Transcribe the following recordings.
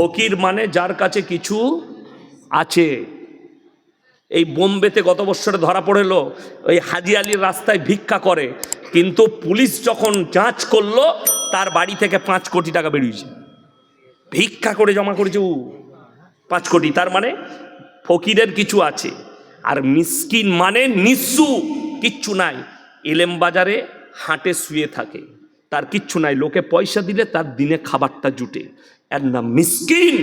ফকির মানে যার কাছে কিছু আছে। এই বোম্বেতে গত বছরে ধরা পড়েলো, ওই হাজি আলীর রাস্তায় ভিক্ষা করে, কিন্তু পুলিশ যখন যাঁচ করল, তার বাড়ি থেকে পাঁচ কোটি টাকা বেরিয়েছে। ভিক্ষা করে জমা করেছে ও, পাঁচ কোটি। তার মানে ফকিরের কিছু আছে, আর মিসকিন মানে নিঃসু, কিচ্ছু নাই। এলেম বাজারে হাটে শুয়ে থাকে, তার কিচ্ছু নাই। লোকে পয়সা দিলে তার দিনে খাবারটা জুটে। মিসকিন।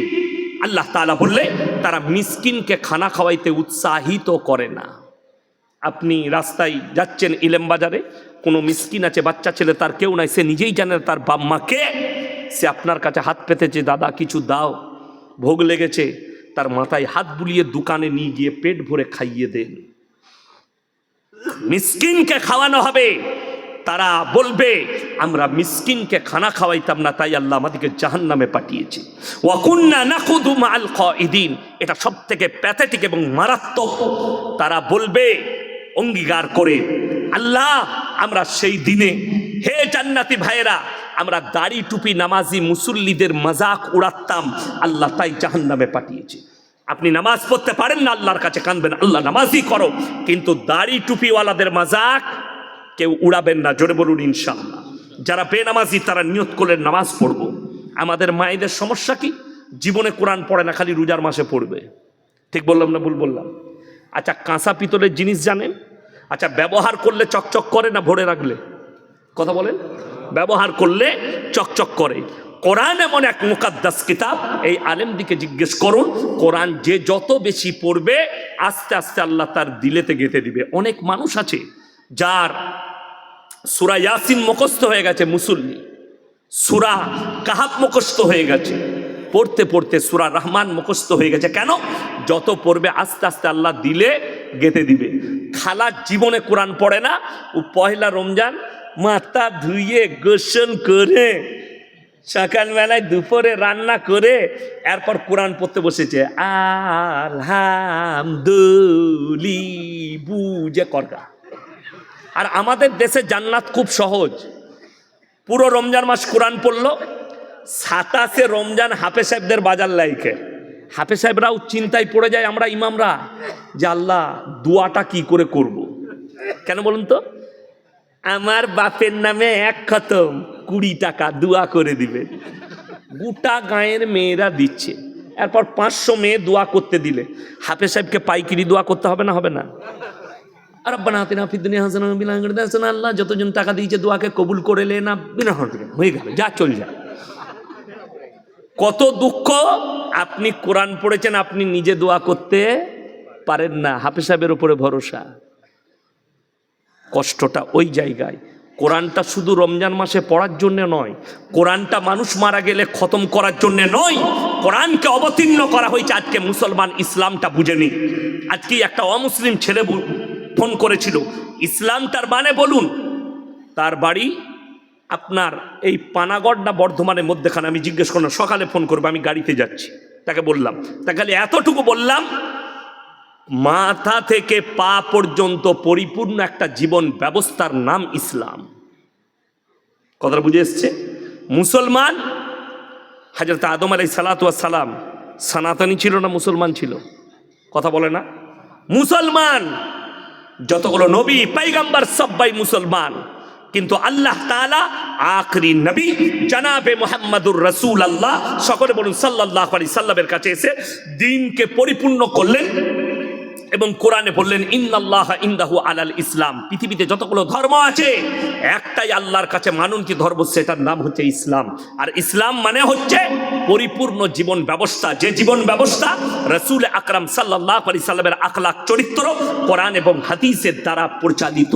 আল্লাহ তালা বললে, তারা মিসকিনকে খানা খাওয়াইতে উৎসাহিত করে না। আপনি রাস্তায় যাচ্ছেন ইলেম বাজারে, কোনো মিসকিন আছে, বাচ্চা ছেলে তার কেউ নাই, সে নিজেই জানে তার বাপ মা কে। সে আপনার কাছে হাত পেতেছে দাদা, কিছু দাও, ভোগ লেগেছে। তার মাথায় হাত বুলিয়ে দোকানে নিয়ে গিয়ে পেট ভরে খাইয়ে দেন। মিসকিনকে খাওয়ানো হবে। তারা বলবে, আমরা মিসকিনকে খানা খাওয়াইতাম না, তাই আল্লাহ আমাদেরকে জাহান নামে পাঠিয়েছে। ওয়াকুন্না নাকুদু মাল খাইদিন এটা সব থেকে প্যাথেটিক এবং মারাত্মক। তারা বলবে, অঙ্গীকার করে, আল্লাহ, আমরা সেই দিনে, হে জান্নাতি ভাইয়েরা, আমরা দাড়ি টুপি নামাজি মুসল্লিদের মজাক উড়াতাম, আল্লাহ তাই জাহান নামে পাঠিয়েছে। আপনি নামাজ পড়তে পারেন না, আল্লাহর কাছে কানবেন আল্লাহ নামাজই করো। কিন্তু দাড়ি টুপিওয়ালাদের মাজাক কেউ উড়াবেন না, জোরে বলুন ইনশাআল্লাহ। যারা বেনামাজি, তারা নিয়ত করলেন নামাজ পড়ব। আমাদের মায়েদের সমস্যা কি? জীবনে কোরআন পড়ে না, খালি রোজার মাসে পড়বে। ঠিক বললাম না ভুল বললাম? আচ্ছা কাঁসা পিতলের জিনিস জানেন? আচ্ছা ব্যবহার করলে চকচক করে না ভরে রাখলে? কথা বলেন। ব্যবহার করলে চকচক করে। কোরআন এমন এক মুকাদ্দাস কিতাব, এই আলেমদিকে জিজ্ঞেস করুন, কোরআন যে যত বেশি পড়বে, আস্তে আস্তে আল্লাহ তার দিলেতে গেঁথে দিবে। অনেক মানুষ আছে, যার সুরা ইয়াসিন মুখস্থ হয়ে গেছে মুসল্লি। সুরা কাহাব মুখস্থ হয়ে গেছে। পড়তে পড়তে সুরা রহমান মুখস্থ হয়ে গেছে। কেন? যত পড়বে আস্তে আস্তে আল্লাহ দিলে গেঁথে দিবে। খালার জীবনে কোরআন পড়ে না। ও পয়লা রমজান মাথা ধুয়ে গোসল করে, সকালবেলায় দুপুরে রান্না করে, এরপর কোরআন পড়তে বসেছে। আলহামদুলি বুঝে করগা আর আমাদের দেশে জান্নাত খুব সহজ। পুরো রমজান মাস কোরআন পড়ল, সাতাশে রমজান হাফে সাহেবদের বাজার লাইকে হাফে সাহেবরাও চিন্তায় পড়ে যায়, আমরা ইমামরা, যে আল্লাহ দোয়াটা কি করে করব। কেন বলুন তো? আমার বাপের নামে এক খতম, কুড়ি টাকা দোয়া করে দিবে। গোটা গাঁয়ের মেয়েরা দিচ্ছে। এরপর পাঁচশো মেয়ে দোয়া করতে দিলে। হাফে সাহেবকে পাইকিরি দোয়া করতে হবে না হবে না? আর রব্বানা দুনিয়া হাসানা হাসানা আল্লাহ, যতজন টাকা দিয়েছে দোয়াকে কবুল করে লে না, বিনা হয়ে গেল, যা চল যা। কত দুঃখ, আপনি কোরআন পড়েছেন, আপনি নিজে দোয়া করতে পারেন না, হাফিজ সাহেবের উপরে ভরসা। কষ্টটা ওই জায়গায়। কোরআনটা শুধু রমজান মাসে পড়ার জন্য নয়, কোরআনটা মানুষ মারা গেলে খতম করার জন্য নয়, কোরআনকে অবতীর্ণ করা হয়েছে আজকে মুসলমান ইসলামটা বুঝেনি। আজকে একটা অমুসলিম ছেলে ফোন করেছিল। ইসলামটার মানে বলুন, তার বাড়ি আপনার এই পানাগড় না বর্ধমানের মধ্যেখানে, আমি জিজ্ঞেস করলাম, সকালে ফোন করব, আমি গাড়িতে যাচ্ছি। তাকে বললাম তাকে খালি এতটুকু বললাম, মাথা থেকে পা পর্যন্ত পরিপূর্ণ একটা জীবন ব্যবস্থার নাম ইসলাম। কথাটা বুঝে এসছে? মুসলমান, হাজরত আদম আলাই সালাম, সনাতনী ছিল না মুসলমান ছিল? কথা বলে না? মুসলমান যতগুলো নবী, পাইগাম্বার সব্বাই মুসলমান। কিন্তু আল্লাহ তালা আখরি নবী জানাবে মোহাম্মদুর রসুল আল্লাহ সকলে বলুন সাল্লাহ আলি সাল্লামের কাছে এসে দিনকে পরিপূর্ণ করলেন। এবং কোরআনে বললেন, ইন্নাল্লাহ ইন্দাহু আলাল ইসলাম। পৃথিবীতে যতগুলো ধর্ম আছে, একটাই আল্লাহর কাছে মানুন কি ধর্ম, সেটার নাম হচ্ছে ইসলাম। আর ইসলাম মানে হচ্ছে পরিপূর্ণ জীবন ব্যবস্থা। যে জীবন ব্যবস্থা রসুল আকরাম সাল্লাহ আলি সাল্লামের আখলাক চরিত্র, কোরআন এবং হাদিসের দ্বারা পরিচালিত।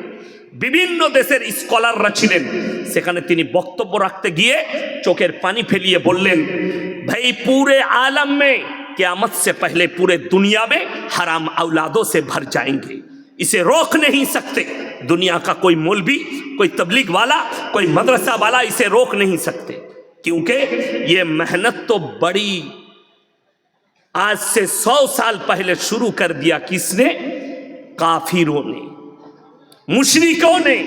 বিভিন্ন দেশের স্কলাররা ছিলেন সেখানে তিনি বক্তব্য রাখতে গিয়ে চোখের পানি ফেলিয়ে বললেন भाई पूरे आलम में क्यामत से पहले पूरे दुनिया में हराम औलादों से भर जाएंगे इसे रोक नहीं सकते दुनिया का कोई मौलवी कोई तबलीग वाला कोई मदरसा वाला इसे रोक नहीं सकते क्योंकि ये मेहनत तो बड़ी आज से सौ साल पहले शुरू कर दिया किसने काफिरों ने मुशरिकों ने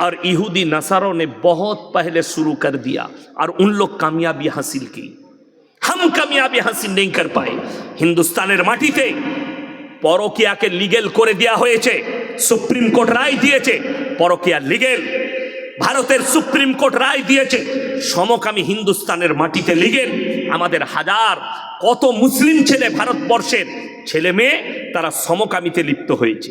और यहूदी नसारों ने बहुत पहले शुरू कर दिया और उन लोग कामयाबी हासिल की हम कामयाबी हासिल नहीं कर पाए হিন্দুস্তানের মাটিতে পরকিয়াকে লিগেল করে দেওয়া হয়েছে সুপ্রিম কোর্ট রায় দিয়েছে পরকিয়া লিগেল ভারতের সুপ্রিম কোর্ট রায় দিয়েছে সমকামী হিন্দুস্তানের মাটিতে লিগেল আমাদের হাজার কত মুসলিম ছেলে ভারতবর্ষের ছেলে মেয়ে তারা সমকামিতে লিপ্ত হয়েছে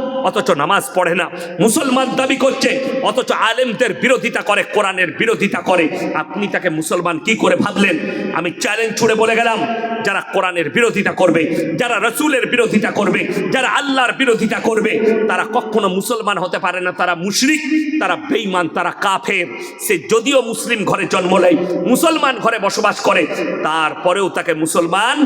অথচ নামাজ পড়ে না। মুসলমান দাবি করছে, অথচ আলেমদের বিরোধিতা করে, কোরআনের বিরোধিতা করে। আপনি তাকে মুসলমান কি করে ভাবলেন? আমি চ্যালেঞ্জ ছুড়ে বলে গেলাম, যারা কোরআনের বিরোধিতা করবে, যারা রসুলের বিরোধিতা করবে, যারা আল্লাহর বিরোধিতা করবে, তারা কখনো মুসলমান হতে পারে না। তারা মুশরিক, তারা বেঈমান, তারা কাফের। সে যদিও মুসলিম ঘরে জন্ম নেয়, মুসলমান ঘরে বসবাস করে, তারপরেও তাকে মুসলমান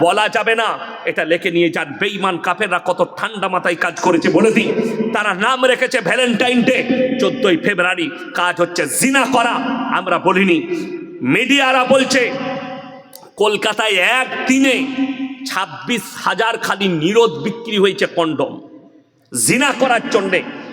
বলা যাবে না। এটা লেখে নিয়ে যান। বেইমান কাফেররা কত ঠান্ডা মাথায় কাজ করেছে, বলে দিই। তারা নাম রেখেছে ভ্যালেন্টাইন ডে, চোদ্দই ফেব্রুয়ারি। কাজ হচ্ছে জিনা করা। আমরা বলিনি, মিডিয়ারা বলছে, কলকাতায় এক দিনে ছাব্বিশ হাজার খালি নিরোধ বিক্রি হয়েছে কন্ডম। জিনা করার জন্যে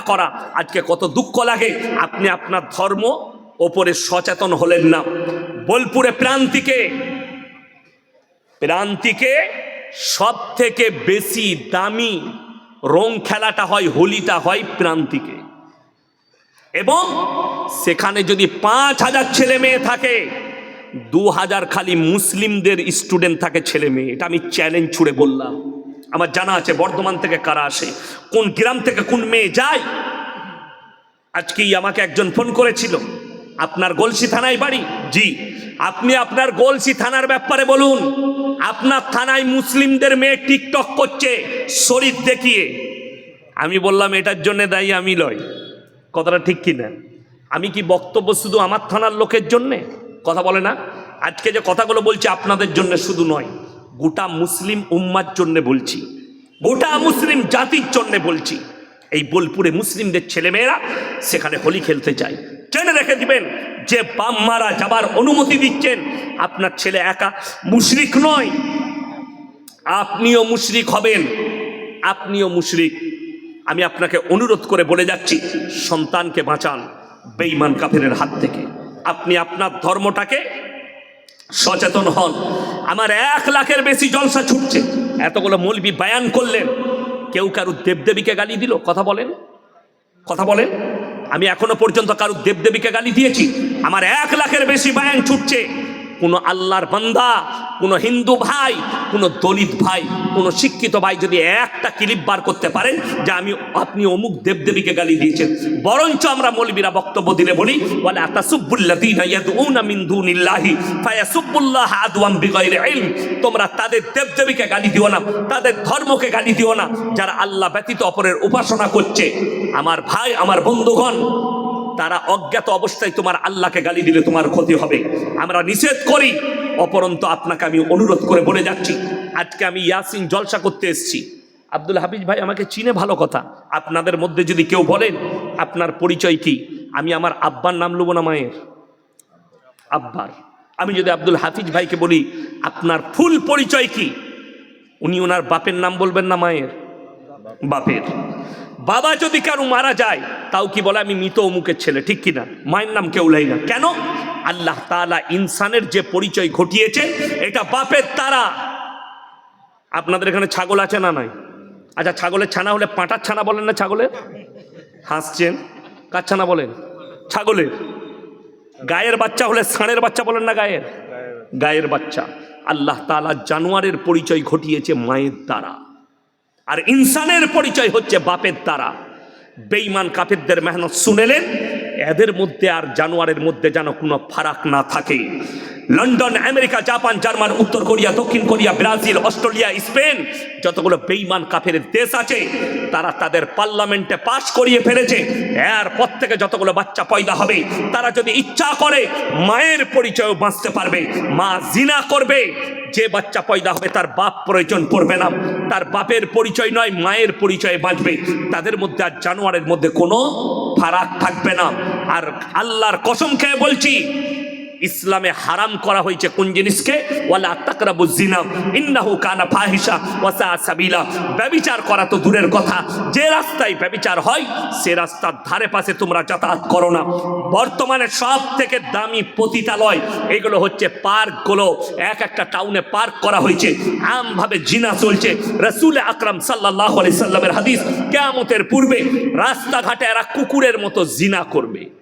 করা। আজকে কত দুঃখ লাগে। আপনি আপনার ধর্ম ওপরে সচেতন হলেন না। বোলপুরে প্রান্তিকে প্রান্তিকে সব থেকে বেশি দামি রং খেলাটা হয়, হোলিটা হয় প্রান্তিকে। এবং সেখানে যদি পাঁচ হাজার ছেলে মেয়ে থাকে, দু হাজার খালি মুসলিমদের স্টুডেন্ট থাকে ছেলে মেয়ে। এটা আমি চ্যালেঞ্জ ছুড়ে বললাম। আমার জানা আছে বর্ধমান থেকে কারা আসে, কোন গ্রাম থেকে কোন মেয়ে যায়। আজকেই আমাকে একজন ফোন করেছিল, আপনার গলসি থানায় বাড়ি? জি, আপনি আপনার গলসি থানার ব্যাপারে বলুন। আপনার থানায় মুসলিমদের মেয়ে টিকটক করছে, শরীর দেখিয়ে। আমি বললাম, এটার জন্য দায়ী আমি লয় কথাটা ঠিক কিনা আমি কি বক্তব্য শুধু আমার থানার লোকের জন্যে? কথা বলে না। আজকে যে কথাগুলো বলছি আপনাদের জন্য শুধু নয়। গোটা মুসলিম উম্মার জন্য বলছি, গোটা মুসলিম জাতির জন্য বলছি, এই বোলপুরে মুসলিমদের ছেলেমেয়েরা সেখানে হোলি খেলতে যায়। জেনে রেখে দিবেন, যে বাম মারা যাবার অনুমতি দিচ্ছেন, আপনার ছেলে একা মুশরিক নয়। আপনিও মুশরিক হবেন, আপনিও মুশরিক। আমি আপনাকে অনুরোধ করে বলে যাচ্ছি, সন্তানকে বাঁচান বেঈমান কাফেরের হাত থেকে। আপনি আপনার ধর্মটাকে সচেতন হন। আমার এক লাখের বেশি জলসা ছুটছে। এতগুলো মৌলবি বায়ান করলেন। কেউ কারুর দেবদেবীকে গালি দিল? কথা বলেন। কথা বলেন। আমি এখনও পর্যন্ত কারুর দেবদেবীকে গালি দিয়েছি। আমার এক লাখের বেশি বায়ান ছুটছে। কোনো আল্লাহর বান্দা, কোনো হিন্দু ভাই, কোনো দলিত ভাই, কোনো শিক্ষিত ভাই যদি একটা ক্লিপ বার করতে পারেন যে আমি, আপনি অমুক দেবদেবীকে গালি দিয়েছেন। বরঞ্চ আমরা মৌলবীরা বক্তব্য দিলে বলি বলে তোমরা তাদের দেবদেবীকে গালি দিও না, তাদের ধর্মকে গালি দিও না, যারা আল্লাহ ব্যতীত অপরের উপাসনা করছে। আমার ভাই, আমার বন্ধুগণ তারা অজ্ঞাত অবস্থায় তোমার আল্লাহকে গালি দিলে তোমার ক্ষতি হবে। আমরা নিষেধ করি, অপরন্ত আপনাকে আমি অনুরোধ করে বলে যাচ্ছি। আজকে আমি ইয়াসিন জলসা করতে এসেছি। আব্দুল হাফিজ ভাই আমাকে চিনে ভালো কথা। আপনাদের মধ্যে যদি কেউ বলেন, আপনার পরিচয় কি? আমি আমার আব্বার নাম লুবো না মায়ের। আব্বার। আমি যদি আব্দুল হাফিজ ভাইকে বলি, আপনার ফুল পরিচয় কি? উনি ওনার বাপের নাম বলবেন না মায়ের? বাপের। বাবা যদি কারও মারা যায়, তাও কি বলে, আমি মৃত অমুকের ছেলে ঠিক কিনা মায়ের নাম কেউ লাই না। কেন? আল্লাহ তাআলা ইনসানের যে পরিচয় ঘটিয়েছে, এটা বাপের তারা। আপনাদের এখানে ছাগল আছে না নাই? আচ্ছা ছাগলের ছানা হলে পাঁটার ছানা বলেন না ছাগলের? হাসছেন? কার ছানা বলেন? ছাগলের। গায়ের বাচ্চা হলে ষাঁড়ের বাচ্চা বলেন না গায়ের? গায়ের বাচ্চা। আল্লাহ তাআলা জানোয়ারের পরিচয় ঘটিয়েছে মায়ের দ্বারা। আর ইনসানের পরিচয় হচ্ছে বাপের দ্বারা। বেঈমান কাফেরদের মেহনত শুনেলেন এদের মধ্যে আর জানোয়ারের মধ্যে যেন কোনো ফারাক না থাকে। লন্ডন, আমেরিকা, জাপান, জার্মান, উত্তর কোরিয়া, দক্ষিণ কোরিয়া, ব্রাজিল, অস্ট্রেলিয়া, স্পেন যতগুলো বেঈমান কাফের দেশ আছে, তারা তাদের পার্লামেন্টে পাশ করিয়ে ফেলেছে। এরপর থেকে যতগুলো বাচ্চা পয়দা হবে, তারা যদি ইচ্ছা করে, মায়ের পরিচয় বাঁচতে পারবে, মা জিনা করবে যে বাচ্চা পয়দা হবে, তার বাপ প্রয়োজন পড়বে না। তার বাপের পরিচয় নয়, মায়ের পরিচয়ে বাঁচবে। তাদের মধ্যে আর জানোয়ারের মধ্যে কোনো ফারাক থাকবে না। আর আল্লাহর কসম খেয়ে বলছি ইসলামে হারাম করা হয়েছে কোন জিনিসকে? ওয়ালা তাকরাবু জিনা ব্যভিচার করা তো দূরের কথা। যে রাস্তায় ব্যভিচার হয়, সে রাস্তার ধারে পাশে তোমরা যাতায়াত করো না। বর্তমানে সব থেকে দামি পতিতালয় এগুলো হচ্ছে পার্কগুলো। এক একটা টাউনে পার্ক করা হয়েছে। আমভাবে জিনা চলছে। রসুল আকরাম সাল্লাহ আলি সাল্লামের হাদিস, কেয়ামতের পূর্বে রাস্তাঘাটে এরা কুকুরের মতো জিনা করবে।